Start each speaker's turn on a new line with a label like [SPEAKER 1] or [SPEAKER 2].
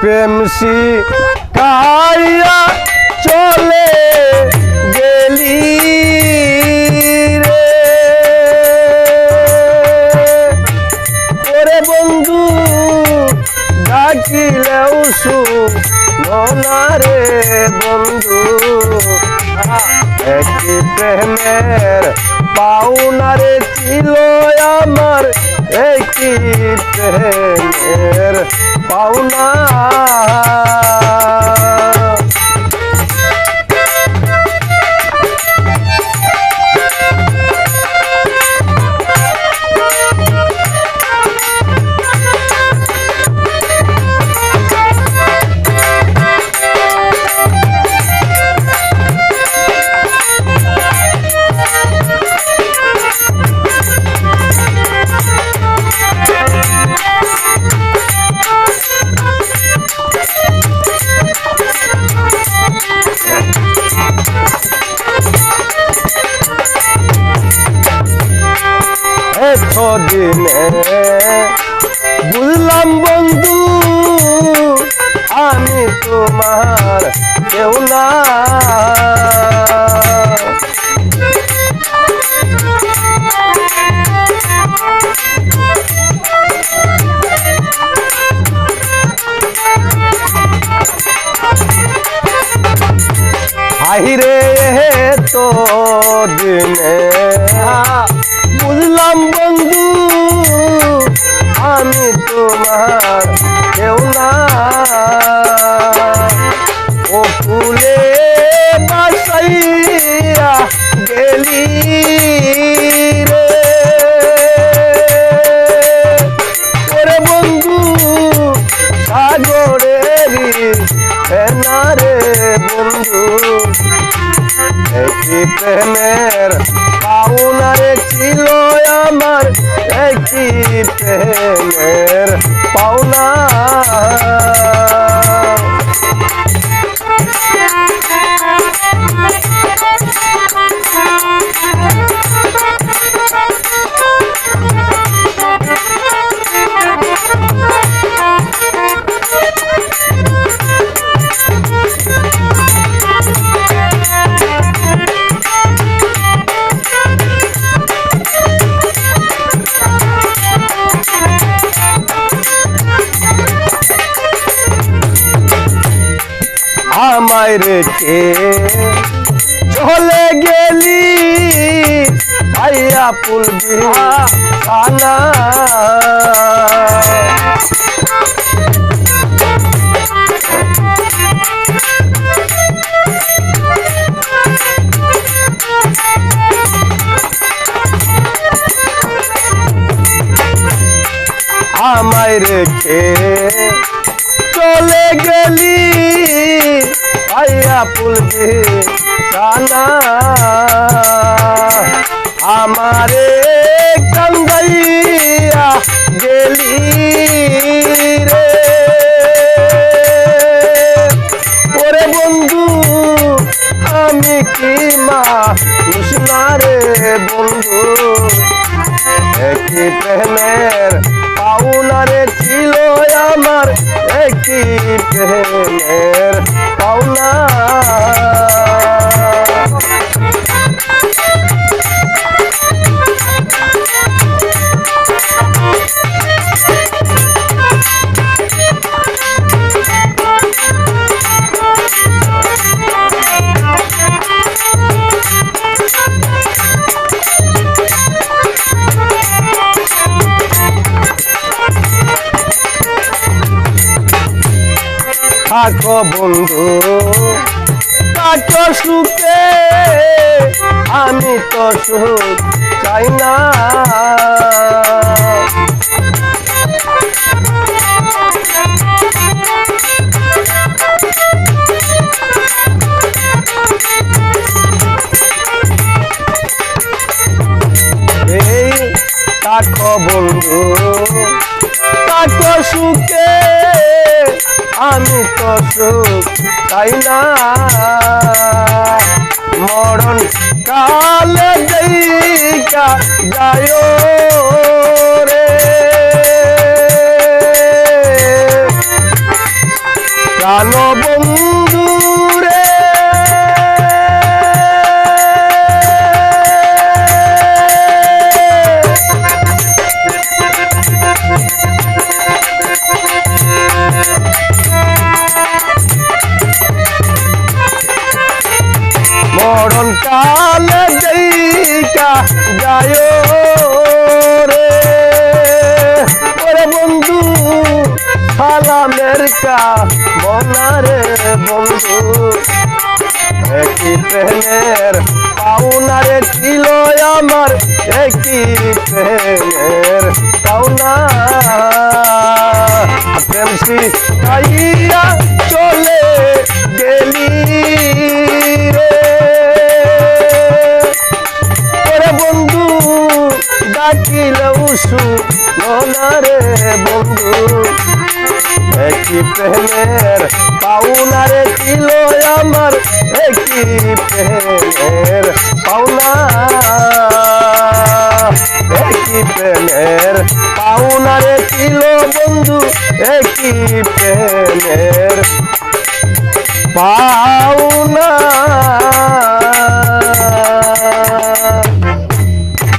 [SPEAKER 1] প্রেমসি কারিয়া চলে প্রেমের পাওনার ছিল আমার একটি প্রেমের পাওনা। এতদিনে বুঝলাম বন্ধু আমি তোমার কেউ না আহিরে তো দিনে বুঝলাম বন্ধু, আমি তোমার কেউ না। ও ফুলে বাসাইয়া গেলি রে। ওরে বন্ধু সাগরেরই ফেনা রে বন্ধু, একই প্রেমের পাওনারে ছিল একই প্রেমের পাওনা আমায় রেখে চলে গেলি ভাইয়া পুল আনা আমায় রেখে পুল সানা আমারে কান্দাইয়া গেলি রে। ওরে বন্ধু, আমি কি মা না রে বন্ধু? একই প্রেমের পাওনারে ছিল আমার, একই প্রেমের পাওনা। থাকো বন্ধু। থাকো সুখে আমি তো সুখ চাই না। এই বন্ধু থাকো সুখে আমি তো সুখ চাই না? মরণ কালে দেখা যায় রে। প্রাণ যায় রে ওরে বন্ধু সালামের কা বনারে বন্ধু। একই প্রেমের পাউনারে ছিল আমার শিখাইয়া প্রেমের পাওনারে ছিল আমার একই প্রেমের পাওনা। একই প্রেমের পাওনারে ছিল বন্ধু একই প্রেমের পাও